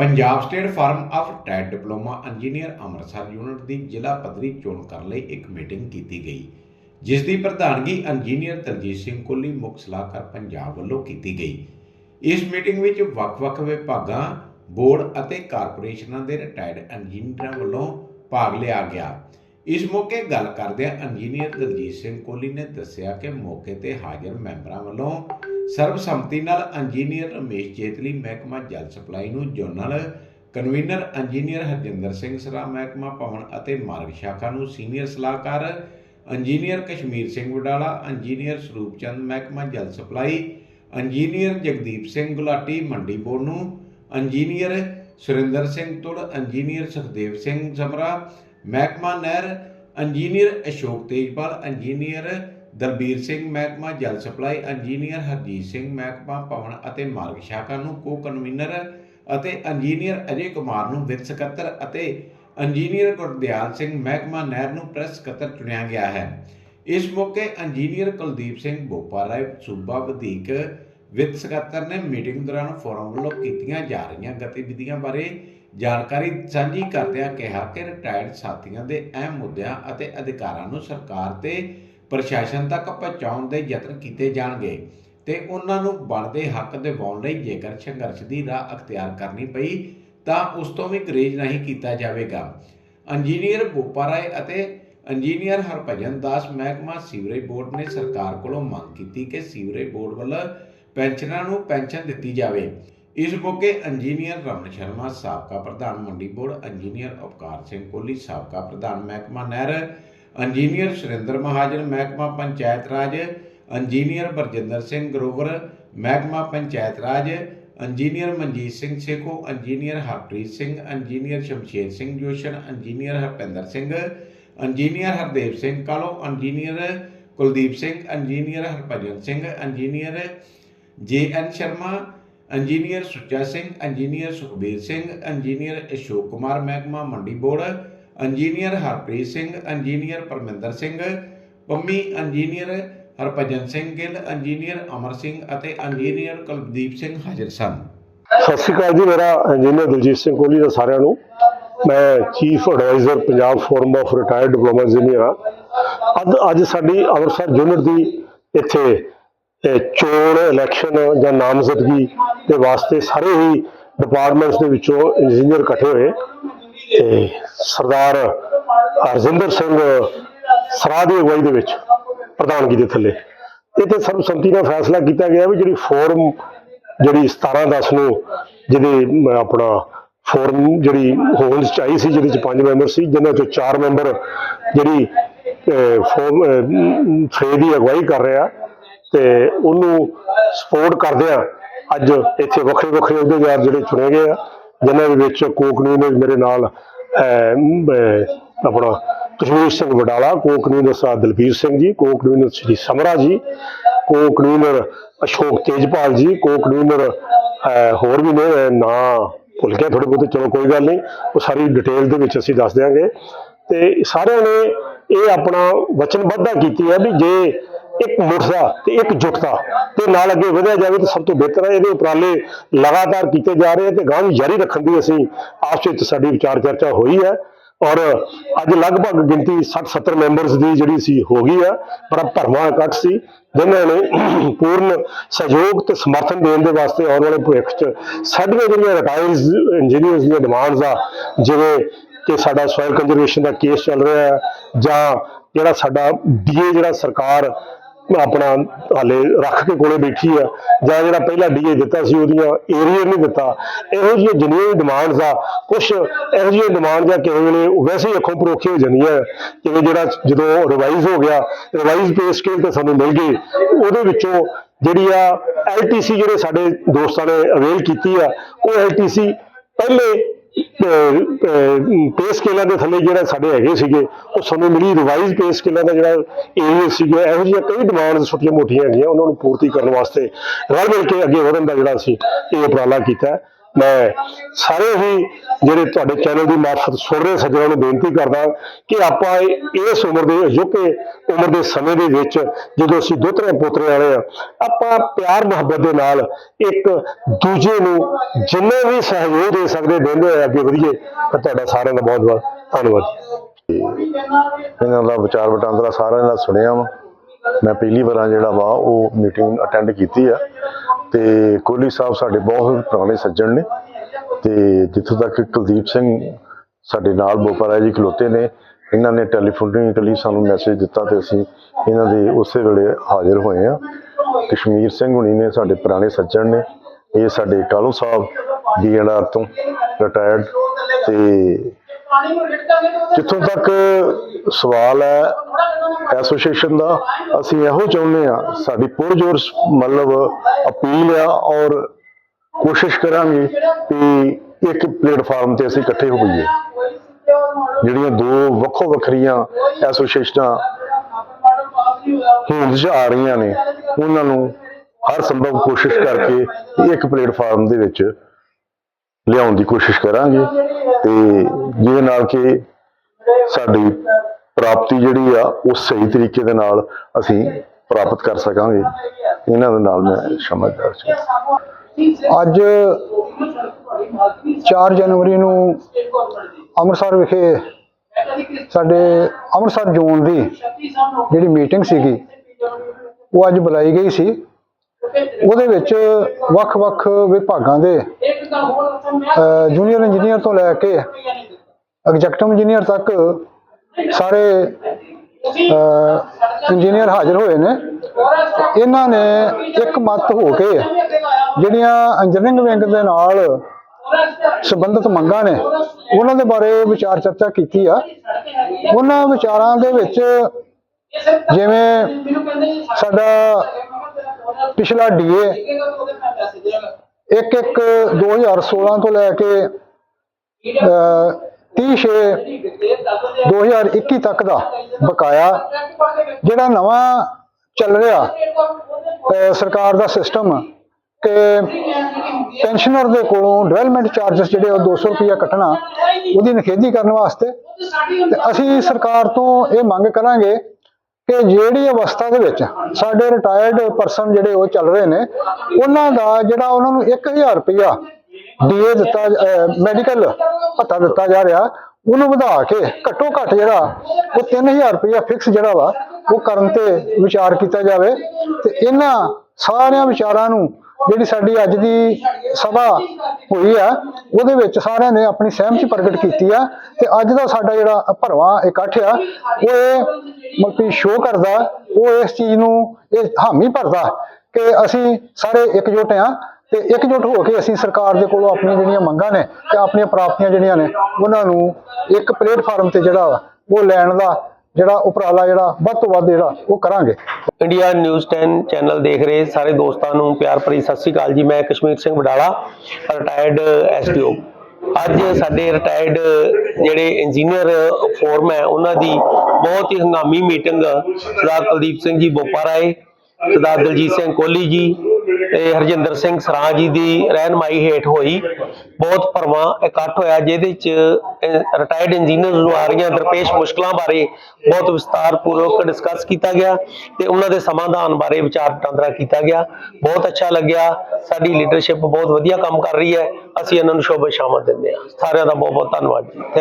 Punjab state forum of ਟੈਟ diploma engineer Amritsar unit ਦੀ ਜ਼ਿਲ੍ਹਾ ਪੱਧਰੀ ਚੋਣ ਕਰਨ ਲਈ ਇੱਕ ਮੀਟਿੰਗ ਕੀਤੀ ਗਈ, ਜਿਸ ਦੀ ਪ੍ਰਧਾਨਗੀ ਇੰਜੀਨੀਅਰ ਤਰਜੀਤ ਸਿੰਘ ਕੋਹਲੀ ਮੁੱਖ ਸਲਾਹਕਾਰ ਪੰਜਾਬ ਵੱਲੋਂ ਕੀਤੀ ਗਈ। ਇਸ ਮੀਟਿੰਗ ਵਿੱਚ ਵੱਖ-ਵੱਖ ਵਿਭਾਗਾਂ, ਬੋਰਡ ਅਤੇ ਕਾਰਪੋਰੇਸ਼ਨਾਂ ਦੇ ਰਿਟਾਇਰਡ ਇੰਜੀਨੀਅਰਾਂ ਵੱਲੋਂ ਭਾਗ ਲਿਆ ਗਿਆ। ਇਸ ਮੌਕੇ ਗੱਲ ਕਰਦਿਆਂ ਇੰਜੀਨੀਅਰ ਦਲਜੀਤ ਸਿੰਘ ਕੋਹਲੀ ਨੇ ਦੱਸਿਆ ਕਿ ਮੌਕੇ ਤੇ ਹਾਜ਼ਰ ਮੈਂਬਰਾਂ ਵੱਲੋਂ ਸਰਬਸੰਮਤੀ ਨਾਲ ਇੰਜੀਨੀਅਰ ਰਮੇਸ਼ ਜੇਤਲੀ ਮਹਿਕਮਾ ਜਲ ਸਪਲਾਈ ਨੂੰ general, convener engineer Harjinder Singh Sara ਮਹਿਕਮਾ ਭਵਨ ਅਤੇ ਮਾਰਗ ਸ਼ਾਖਾ ਨੂੰ ਸੀਨੀਅਰ ਸਲਾਹਕਾਰ, ਇੰਜੀਨੀਅਰ ਕਸ਼ਮੀਰ ਸਿੰਘ ਵਡਾਲਾ, ਇੰਜੀਨੀਅਰ ਸਰੂਪ ਚੰਦ ਮਹਿਕਮਾ ਜਲ supply, engineer Jagdeep Singh Gulati Mandi board ਨੂੰ, ਇੰਜੀਨੀਅਰ ਸੁਰਿੰਦਰ ਸਿੰਘ ਤੁੜ, ਇੰਜੀਨੀਅਰ ਸੁਖਦੇਵ ਸਿੰਘ ਸਮਰਾ, ਮਹਿਕਮਾ ਨਹਿਰ, ਇੰਜੀਨੀਅਰ ਅਸ਼ੋਕ ਤੇਜਪਾਲ, ਇੰਜੀਨੀਅਰ ਦਲਬੀਰ ਸਿੰਘ ਮਹਿਕਮਾ ਜਲ ਸਪਲਾਈ ਇੰਜੀਨੀਅਰ, ਹਰਜੀਤ ਸਿੰਘ ਮਹਿਕਮਾ ਭਵਨ ਅਤੇ ਮਾਰਗ ਸ਼ਾਖਾ ਨੂੰ ਕੋ ਕਨਵੀਨਰ ਅਤੇ ਇੰਜੀਨੀਅਰ ਅਜੇ ਕੁਮਾਰ ਨੂੰ ਵਿੱਤ ਸਕੱਤਰ ਅਤੇ ਇੰਜੀਨੀਅਰ ਗੁਰਦਿਆਲ ਸਿੰਘ ਮਹਿਕਮਾ ਨਹਿਰ ਨੂੰ ਪ੍ਰੈਸ ਸਕੱਤਰ ਚੁਣਿਆ ਗਿਆ ਹੈ। ਇਸ ਮੌਕੇ ਇੰਜੀਨੀਅਰ ਕੁਲਦੀਪ ਸਿੰਘ ਬੋਪਾ ਰਾਏ, ਸੂਬਾ ਵਧੀਕ ਵਿੱਤ ਸਕੱਤਰ ਨੇ ਮੀਟਿੰਗ ਦੌਰਾਨ ਫੋਰਮ ਵੱਲੋਂ ਕੀਤੀਆਂ ਜਾ ਰਹੀਆਂ ਗਤੀਵਿਧੀਆਂ ਬਾਰੇ ਜਾਣਕਾਰੀ ਸਾਂਝੀ ਕਰਦਿਆਂ ਕਿਹਾ ਕਿ ਰਿਟਾਇਰਡ ਸਾਥੀਆਂ ਦੇ ਅਹਿਮ ਮੁੱਦਿਆਂ ਅਤੇ ਅਧਿਕਾਰਾਂ ਨੂੰ ਸਰਕਾਰ ਤੇ ਪ੍ਰਸ਼ਾਸਨ ਤੱਕ ਪਹੁੰਚਾਉਣ ਦੇ ਯਤਨ ਕੀਤੇ ਜਾਣਗੇ ਤੇ ਉਹਨਾਂ ਨੂੰ ਬਣਦੇ ਹੱਕ ਦਿਵਾਉਣ ਲਈ ਜੇਕਰ ਸੰਘਰਸ਼ ਦੀ ਰਾਹ ਅਖਤਿਆਰ ਕਰਨੀ ਪਈ, ਤਾਂ ਉਸ ਤੋਂ ਵੀ ਗਰੇਜ ਨਹੀਂ ਕੀਤਾ ਜਾਵੇਗਾ। ਇੰਜੀਨੀਅਰ ਬੋਪਾ ਰਾਏ ਅਤੇ ਇੰਜੀਨੀਅਰ ਹਰਭਜਨ ਦਾਸ ਮਹਿਕਮਾ ਸੀਵਰੇਜ ਬੋਰਡ ਨੇ ਸਰਕਾਰ ਕੋਲੋਂ ਮੰਗ ਕੀਤੀ ਕਿ ਸੀਵਰੇਜ ਬੋਰਡ ਵੱਲੋਂ ਪੈਨਸ਼ਨਰਾਂ ਨੂੰ ਪੈਨਸ਼ਨ ਦਿੱਤੀ ਜਾਵੇ। ਇਸ ਮੌਕੇ ਇੰਜੀਨੀਅਰ ਰਮਨ ਸ਼ਰਮਾ, ਸਾਬਕਾ ਪ੍ਰਧਾਨ ਮੰਡੀ ਬੋਰਡ, ਇੰਜੀਨੀਅਰ ਅਪਕਾਰ ਸਿੰਘ ਕੋਹਲੀ, ਸਾਬਕਾ ਪ੍ਰਧਾਨ ਮਹਿਕਮਾ ਨਹਿਰ ਇੰਜੀਨੀਅਰ ਸੁਰਿੰਦਰ ਮਹਾਜਨ, ਮਹਿਕਮਾ ਪੰਚਾਇਤ ਰਾਜ, ਇੰਜੀਨੀਅਰ ਬਰਜਿੰਦਰ ਸਿੰਘ ਗਰੋਵਰ, ਮਹਿਕਮਾ Panchayat Raj, engineer Manjit Singh Sekhon, engineer Harpreet Singh, engineer Shamsher Singh Joshan engineer Harpinder Singh, engineer Hardev Singh Kalo, engineer Kuldeep Singh, engineer Harbhajan Singh, engineer J N Sharma, engineer Sucha Singh, engineer Sukhbir Singh, engineer Ashok Kumar, ਮਹਿਕਮਾ Mandi board engineer Harpreet Singh, engineer Parminder Singh, Pammi engineer Harbhajan Singh Gill, engineer Amar Singh ਅਤੇ engineer Kuldeep Singh ਹਾਜ਼ਰ ਸਨ। ਸਤਿ ਸ਼੍ਰੀ ਅਕਾਲ ਜੀ, ਮੇਰਾ engineer Diljit Singh Kohli ਦਾ ਸਾਰਿਆਂ ਨੂੰ। ਮੈਂ chief adviser Punjab forum of retired diploma engineer ਹਾਂ। ਅੱਜ ਅੱਜ ਸਾਡੀ ਅੰਮ੍ਰਿਤਸਰ ਯੂਨਿਟ ਦੀ ਇੱਥੇ ਚੋਣ ਇਲੈਕਸ਼ਨ ਜਾਂ ਨਾਮਜ਼ਦਗੀ ਦੇ ਵਾਸਤੇ ਸਾਰੇ ਹੀ ਡਿਪਾਰਟਮੈਂਟਸ ਦੇ ਵਿੱਚੋਂ ਇੰਜੀਨੀਅਰ ਇਕੱਠੇ ਹੋਏ। ਤੇ ਸਰਦਾਰ ਹਰਜਿੰਦਰ ਸਿੰਘ ਸਰਾਹ ਦੀ ਅਗਵਾਈ ਦੇ ਵਿੱਚ ਪ੍ਰਧਾਨਗੀ ਦੇ ਥੱਲੇ। ਇਹ ਇੱਥੇ ਸਰਬਸੰਮਤੀ ਨਾਲ ਫੈਸਲਾ ਕੀਤਾ ਗਿਆ ਵੀ ਜਿਹੜੀ ਫੋਰਮ ਜਿਹੜੀ 17 10 ਨੂੰ ਜਿਹਦੇ ਆਪਣਾ ਫੋਰਮ ਜਿਹੜੀ ਹੋਲਸ ਚ ਆਈ ਸੀ ਜਿਹਦੇ ਚ ਪੰਜ ਮੈਂਬਰ ਸੀ ਜਿਨ੍ਹਾਂ ਚੋਂ ਚਾਰ ਮੈਂਬਰ ਜਿਹੜੀ ਅਹ, ਫੋਰਮ ਫੇ ਦੀ ਅਗਵਾਈ ਕਰ ਰਿਹਾ ਤੇ ਉਹਨੂੰ ਸਪੋਰਟ ਕਰਦਿਆਂ ਅੱਜ ਇੱਥੇ ਵੱਖਰੇ ਵੱਖਰੇ ਅਹੁਦੇਦਾਰ ਜਿਹੜੇ ਚੁਣੇ ਗਏ ਆ। ਜਿਨ੍ਹਾਂ ਦੇ ਵਿੱਚ ਕੋਕਨੂਨ ਮੇਰੇ ਨਾਲ ਆਪਣਾ ਕਸ਼ਮੀਰ ਸਿੰਘ ਵਡਾਲਾ ਕੋਕਨੂਨ ਸਰਦਾਰ ਦਲਬੀਰ ਸਿੰਘ ਜੀ ਕੋਕਨੂਨ ਸ੍ਰੀ ਸਮਰਾ ਜੀ ਕੋ-ਕਨਵੀਨਰ ਅਸ਼ੋਕ ਤੇਜਪਾਲ ਜੀ ਕੋ-ਕਨਵੀਨਰ ਹੋਰ ਵੀ ਨੇ ਨਾ ਭੁੱਲ ਗਿਆ ਥੋੜੇ ਬਹੁਤ, ਚਲੋ ਕੋਈ ਗੱਲ ਨਹੀਂ, ਉਹ ਸਾਰੀ ਡਿਟੇਲ ਦੇ ਵਿੱਚ ਅਸੀਂ ਦੱਸ ਦਿਆਂਗੇ। ਤੇ ਸਾਰਿਆਂ ਨੇ ਇਹ ਆਪਣਾ ਵਚਨਬੱਧਤਾ ਕੀਤੀ ਹੈ ਵੀ ਜੇ ਇੱਕ ਮੁਰਸਾ ਤੇ ਇੱਕ ਜੁਟਤਾ ਤੇ ਨਾਲ ਅੱਗੇ ਵਧਿਆ ਜਾਵੇ ਤਾਂ ਸਭ ਤੋਂ ਬਿਹਤਰ ਹੈ। ਇਹਦੇ ਉਪਰਾਲੇ ਲਗਾਤਾਰ ਕੀਤੇ ਜਾ ਰਹੇ ਆ ਤੇ ਗਾਂ ਵੀ ਜਾਰੀ ਰੱਖਣ ਦੀ ਅਸੀਂ ਆਪਸ ਵਿੱਚ ਸਾਡੀ ਵਿਚਾਰ ਚਰਚਾ ਹੋਈ ਹੈ। ਔਰ ਅੱਜ ਲਗਭਗ ਗਿਣਤੀ 60-70 ਮੈਂਬਰਸ ਦੀ ਜਿਹੜੀ ਸੀ ਹੋ ਗਈ ਆ, ਪਰ ਭਰਵਾਂ ਇਕੱਠ ਸੀ। ਜਿਨ੍ਹਾਂ ਨੇ ਪੂਰਨ ਸਹਿਯੋਗ ਤੇ ਸਮਰਥਨ ਦੇਣ ਦੇ ਵਾਸਤੇ ਆਉਣ ਵਾਲੇ ਭਵਿੱਖ 'ਚ ਸਾਡੀਆਂ ਜਿਹੜੀਆਂ ਰਿਟਾਇਰਸ ਇੰਜੀਨੀਅਰਸ ਦੀਆਂ ਡਿਮਾਂਡਸ ਆ, ਜਿਵੇਂ ਕਿ ਸਾਡਾ ਸੋਇਲ ਕੰਜ਼ਰਵੇਸ਼ਨ ਦਾ ਕੇਸ ਚੱਲ ਰਿਹਾ ਹੈ ਜਾਂ ਜਿਹੜਾ ਸਾਡਾ ਡੀਏ ਜਿਹੜਾ ਸਰਕਾਰ ਆਪਣਾ ਹਾਲੇ ਰੱਖ ਕੇ ਕੋਲੇ ਬੈਠੀ ਆ, ਜਾਂ ਜਿਹੜਾ ਪਹਿਲਾ ਡੀਏ ਦਿੱਤਾ ਸੀ ਉਹਦੀਆਂ ਏਰੀਆ ਨਹੀਂ ਦਿੱਤਾ। ਇਹੋ ਜਿਹੀਆਂ ਜਿੰਨੀਆਂ ਵੀ ਡਿਮਾਂਡਸ ਆ ਕੁਝ ਇਹੋ ਜਿਹੀਆਂ ਡਿਮਾਂਡ ਜਾਂ ਕਿਸੇ ਵੇਲੇ ਉਹ ਵੈਸੇ ਹੀ ਅੱਖੋਂ ਪਰੋਖੇ ਹੋ ਜਾਂਦੀਆਂ ਜਿਵੇਂ ਜਿਹੜਾ ਜਦੋਂ ਰਿਵਾਈਜ਼ ਹੋ ਗਿਆ ਰਿਵਾਈਜ਼ ਪੇ ਸਕੇਲ ਤੇ ਸਾਨੂੰ ਮਿਲ ਗਈ। ਉਹਦੇ ਵਿੱਚੋਂ ਜਿਹੜੀ ਆ ਐਲਟੀਸੀ ਜਿਹੜੇ ਸਾਡੇ ਦੋਸਤਾਂ ਨੇ ਅਵੇਲ ਕੀਤੀ ਆ, ਉਹ ਐਲਟੀਸੀ ਪਹਿਲੇ ਪੇ ਸਕੇਲਾਂ ਦੇ ਥੱਲੇ ਜਿਹੜਾ ਸਾਡੇ ਹੈਗੇ ਸੀਗੇ, ਉਹ ਸਾਨੂੰ ਮਿਲੀ ਰਿਵਾਈਜ਼ ਪੇ ਸਕੇਲਾਂ ਦਾ ਜਿਹੜਾ ਏਰੀਆ ਸੀਗਾ, ਇਹੋ ਜਿਹੀਆਂ ਕਈ ਡਿਮਾਂਡਸ ਛੋਟੀਆਂ ਮੋਟੀਆਂ ਹੈਗੀਆਂ, ਉਹਨਾਂ ਨੂੰ ਪੂਰਤੀ ਕਰਨ ਵਾਸਤੇ ਰਲ ਮਿਲ ਕੇ ਅੱਗੇ ਵਧਣ ਦਾ ਜਿਹੜਾ ਅਸੀਂ ਇਹ ਉਪਰਾਲਾ ਕੀਤਾ। ਮੈਂ ਸਾਰੇ ਹੀ ਜਿਹੜੇ ਤੁਹਾਡੇ ਚੈਨਲ ਦੀ ਮਾਰਫਤ ਸੁਣ ਰਹੇ ਸੱਜਣਾਂ ਨੂੰ ਬੇਨਤੀ ਕਰਦਾ ਕਿ ਆਪਾਂ ਇਸ ਉਮਰ ਦੇ ਅਜੋਕੇ ਉਮਰ ਦੇ ਸਮੇਂ ਦੇ ਵਿੱਚ ਜਦੋਂ ਅਸੀਂ ਦੋਤਰੇ ਪੋਤਰੇ ਵਾਲੇ ਆ ਆਪਾਂ ਪਿਆਰ ਮੁਹੱਬਤ ਦੇ ਨਾਲ ਇੱਕ ਦੂਜੇ ਨੂੰ ਜਿੰਨੇ ਵੀ ਸਹਿਯੋਗ ਦੇ ਸਕਦੇ ਦਿੰਦੇ ਹੋਏ ਅੱਗੇ ਵਧੀਏ, ਤਾਂ ਤੁਹਾਡਾ ਸਾਰਿਆਂ ਦਾ ਬਹੁਤ ਬਹੁਤ ਧੰਨਵਾਦ ਇਹਨਾਂ ਦਾ ਵਿਚਾਰ ਵਟਾਂਦਰਾ ਸਾਰਿਆਂ ਦਾ ਸੁਣਿਆ ਵਾ। ਮੈਂ ਪਹਿਲੀ ਵਾਰ ਜਿਹੜਾ ਵਾ, ਉਹ ਮੀਟਿੰਗ ਅਟੈਂਡ ਕੀਤੀ ਆ। ਤੇ ਕੋਹਲੀ ਸਾਹਿਬ ਸਾਡੇ ਬਹੁਤ ਪੁਰਾਣੇ ਸੱਜਣ ਨੇ ਤੇ ਜਿੱਥੋਂ ਤੱਕ ਕੁਲਦੀਪ ਸਿੰਘ ਸਾਡੇ ਨਾਲ ਬੋਪਰਾ ਜੀ ਖਲੋਤੇ ਨੇ, ਇਹਨਾਂ ਨੇ ਟੈਲੀਫੋਨਿਕਲੀ ਸਾਨੂੰ ਮੈਸੇਜ ਦਿੱਤਾ ਤੇ ਅਸੀਂ ਇਹਨਾਂ ਦੇ ਉਸੇ ਵੇਲੇ ਹਾਜ਼ਰ ਹੋਏ ਆ ਕਸ਼ਮੀਰ ਸਿੰਘ ਹੁਣੀ ਨੇ ਸਾਡੇ ਪੁਰਾਣੇ ਸੱਜਣ ਨੇ, ਇਹ ਸਾਡੇ ਕਾਲੂ ਸਾਹਿਬ ਡੀਐਨਆਰ ਤੋਂ ਰਿਟਾਇਰਡ ਤੇ ਜਿੱਥੋਂ ਤੱਕ ਸਵਾਲ ਹੈ ਐਸੋਸੀਏਸ਼ਨ ਦਾ ਅਸੀਂ ਇਹੋ ਚਾਹੁੰਦੇ ਆ ਸਾਡੀ ਪੁਰਜੋਰ ਮਤਲਬ ਅਪੀਲ ਆ ਔਰ ਕੋਸ਼ਿਸ਼ ਕਰਾਂਗੇ ਕਿ ਇੱਕ ਪਲੇਟਫਾਰਮ ਤੇ ਅਸੀਂ ਇਕੱਠੇ ਹੋ ਜਾਈਏ ਜਿਹੜੀਆਂ ਦੋ ਵੱਖੋ ਵੱਖਰੀਆਂ ਐਸੋਸੀਏਸ਼ਨਾਂ ਹੋਂਦ 'ਚ ਆ ਰਹੀਆਂ ਨੇ ਉਹਨਾਂ ਨੂੰ ਹਰ ਸੰਭਵ ਕੋਸ਼ਿਸ਼ ਕਰਕੇ ਇੱਕ ਪਲੇਟਫਾਰਮ ਦੇ ਵਿੱਚ ਲਿਆਉਣ ਦੀ ਕੋਸ਼ਿਸ਼ ਕਰਾਂਗੇ ਤੇ ਜਿਹਦੇ ਨਾਲ ਕਿ ਸਾਡੀ ਪ੍ਰਾਪਤੀ ਜਿਹੜੀ ਆ, ਉਹ ਸਹੀ ਤਰੀਕੇ ਦੇ ਨਾਲ ਅਸੀਂ ਪ੍ਰਾਪਤ ਕਰ ਸਕਾਂਗੇ। ਇਹਨਾਂ ਦੇ ਨਾਲ ਮੈਂ ਸਮਝਦਾਰ ਹਾਂ। ਅੱਜ 4 ਜਨਵਰੀ ਨੂੰ ਅੰਮ੍ਰਿਤਸਰ ਵਿਖੇ ਸਾਡੇ ਅੰਮ੍ਰਿਤਸਰ ਜ਼ੋਨ ਦੀ ਜਿਹੜੀ ਮੀਟਿੰਗ ਸੀਗੀ, ਉਹ ਅੱਜ ਬੁਲਾਈ ਗਈ ਸੀ। ਉਹਦੇ ਵਿੱਚ ਵੱਖ-ਵੱਖ ਵਿਭਾਗਾਂ ਦੇ ਜੂਨੀਅਰ ਇੰਜੀਨੀਅਰ ਤੋਂ ਲੈ ਕੇ ਐਗਜ਼ੈਕਟਿਵ ਇੰਜੀਨੀਅਰ ਤੱਕ ਸਾਰੇ ਇੰਜੀਨੀਅਰ ਹਾਜ਼ਰ ਹੋਏ ਨੇ। ਇਹਨਾਂ ਨੇ ਇੱਕ ਮਤ ਹੋ ਕੇ ਜਿਹੜੀਆਂ ਇੰਜੀਨੀਅਰਿੰਗ ਵਿੰਗ ਦੇ ਨਾਲ ਸੰਬੰਧਿਤ ਮੰਗਾਂ ਨੇ, ਉਹਨਾਂ ਦੇ ਬਾਰੇ ਵਿਚਾਰ ਚਰਚਾ ਕੀਤੀ ਆ। ਉਹਨਾਂ ਵਿਚਾਰਾਂ ਦੇ ਵਿੱਚ ਜਿਵੇਂ ਸਾਡਾ ਪਿਛਲਾ ਡੀਏ ਇੱਕ ਇੱਕ 2016 ਤੋਂ ਲੈ ਕੇ 30 ਛੇ 2021 ਤੱਕ ਦਾ ਬਕਾਇਆ ਜਿਹੜਾ ਨਵਾਂ ਚੱਲ ਰਿਹਾ ਸਰਕਾਰ ਦਾ ਸਿਸਟਮ ਕਿ ਪੈਨਸ਼ਨਰ ਦੇ ਕੋਲੋਂ ਡਿਵੈਲਪਮੈਂਟ ਚਾਰजेस ਜਿਹੜੇ ਉਹ 200 ਰੁਪਇਆ ਕੱਟਣਾ, ਉਹਦੀ ਨਿਖੇਧੀ ਕਰਨ ਵਾਸਤੇ ਤੇ ਅਸੀਂ ਸਰਕਾਰ ਤੋਂ ਇਹ ਮੰਗ ਕਰਾਂਗੇ ਕਿ ਜਿਹੜੀ ਅਵਸਥਾ ਦੇ ਵਿੱਚ ਸਾਡੇ ਰਿਟਾਇਰਡ ਪਰਸਨ ਜਿਹੜੇ ਉਹ ਚੱਲ ਰਹੇ ਨੇ, ਉਹਨਾਂ ਦਾ ਜਿਹੜਾ ਉਹਨਾਂ ਨੂੰ 1000 ਰੁਪਇਆ ਡੀਏ ਦਿੱਤਾ ਮੈਡੀਕਲ ਭੱਤਾ ਦਿੱਤਾ ਜਾ ਰਿਹਾ, ਉਹਨੂੰ ਵਧਾ ਕੇ ਘੱਟੋ ਘੱਟ ਜਿਹੜਾ ਉਹ 3000 ਰੁਪਇਆ ਫਿਕਸ ਜਿਹੜਾ ਵਾ, ਉਹ ਕਰਨ ਤੇ ਵਿਚਾਰ ਕੀਤਾ ਜਾਵੇ ਤੇ ਇਹਨਾਂ ਸਾਰਿਆਂ ਵਿਚਾਰਾਂ ਨੂੰ ਜਿਹੜੀ ਸਾਡੀ ਅੱਜ ਦੀ ਸਭਾ ਹੋਈ ਆ, ਉਹਦੇ ਵਿੱਚ ਸਾਰਿਆਂ ਨੇ ਆਪਣੀ ਸਹਿਮਤੀ ਪ੍ਰਗਟ ਕੀਤੀ ਆ ਤੇ ਅੱਜ ਦਾ ਸਾਡਾ ਜਿਹੜਾ ਭਰਵਾਂ ਇਕੱਠ ਆ, ਉਹ ਇਹ ਮਲਕੀ ਸ਼ੋਅ ਕਰਦਾ, ਉਹ ਇਸ ਚੀਜ਼ ਨੂੰ ਇਹ ਹਾਮੀ ਭਰਦਾ ਕਿ ਅਸੀਂ ਸਾਰੇ ਇਕਜੁੱਟ ਆ ਤੇ ਇਕਜੁੱਟ ਹੋ ਕੇ ਅਸੀਂ ਸਰਕਾਰ ਦੇ ਕੋਲੋਂ ਆਪਣੀਆਂ ਜਿਹੜੀਆਂ ਮੰਗਾਂ ਨੇ ਤੇ ਆਪਣੀਆਂ ਪ੍ਰਾਪਤੀਆਂ ਜਿਹੜੀਆਂ ਨੇ, ਉਹਨਾਂ ਨੂੰ ਇੱਕ ਪਲੇਟਫਾਰਮ ਤੇ ਜਿਹੜਾ ਵਾ, ਉਹ ਲੈਣ ਦਾ ਜਿਹੜਾ ਉਪਰਾਲਾ ਜਿਹੜਾ ਵੱਧ ਤੋਂ ਵੱਧ ਜਿਹੜਾ ਉਹ ਕਰਾਂਗੇ। ਇੰਡੀਆ ਨਿਊਜ਼ 10 ਚੈਨਲ ਦੇਖ ਰਹੇ ਸਾਰੇ ਦੋਸਤਾਂ ਨੂੰ ਪਿਆਰ ਭਰੀ ਸਤਿ ਸ੍ਰੀ ਅਕਾਲ ਜੀ। ਮੈਂ ਕਸ਼ਮੀਰ ਸਿੰਘ ਬਡਾਲਾ ਰਿਟਾਇਰਡ ਐਸਟੀਓ ਅੱਜ ਸਾਡੇ ਰਿਟਾਇਰਡ ਜਿਹੜੇ ਇੰਜੀਨੀਅਰ ਫੋਰਮ ਹੈ, ਉਹਨਾਂ ਦੀ ਬਹੁਤ ਹੀ ਹੰਗਾਮੀ ਮੀਟਿੰਗ ਸਰਦਾਰ ਕੁਲਦੀਪ ਸਿੰਘ ਜੀ ਬੋਪਾਰਾਏ, ਸਰਦਾਰ ਦਲਜੀਤ ਸਿੰਘ ਕੋਹਲੀ ਜੀ ਤੇ ਹਰਜਿੰਦਰ ਸਿੰਘ ਸਰਾਂ ਜੀ ਦੀ ਰਹਿਨਮਾਈ ਹੇਠ ਹੋਈ। ਬਹੁਤ ਭਰਵਾਂ ਇਕੱਠ ਹੋਇਆ, ਜਿਹਦੇ ਚ ਰਿਟਾਇਰਡ ਇੰਜੀਨੀਅਰ ਨੂੰ ਆ ਰਹੀਆਂ ਦਰਪੇਸ਼ ਮੁਸ਼ਕਲਾਂ ਬਾਰੇ ਬਹੁਤ ਵਿਸਤਾਰਪੂਰਵਕ ਡਿਸਕਸ ਕੀਤਾ ਗਿਆ ਤੇ ਉਹਨਾਂ ਦੇ ਸਮਾਧਾਨ ਬਾਰੇ ਵਿਚਾਰ ਵਟਾਂਦਰਾ ਕੀਤਾ ਗਿਆ। ਬਹੁਤ ਅੱਛਾ ਲੱਗਿਆ। ਸਾਡੀ ਲੀਡਰਸ਼ਿਪ ਬਹੁਤ ਵਧੀਆ ਕੰਮ ਕਰ ਰਹੀ ਹੈ। ਅਸੀਂ ਇਹਨਾਂ ਨੂੰ ਸ਼ੁਭ ਸ਼ਾਮਤ ਦਿੰਦੇ ਹਾਂ। ਸਾਰਿਆਂ ਦਾ ਬਹੁਤ ਬਹੁਤ ਧੰਨਵਾਦ ਜੀ। Thank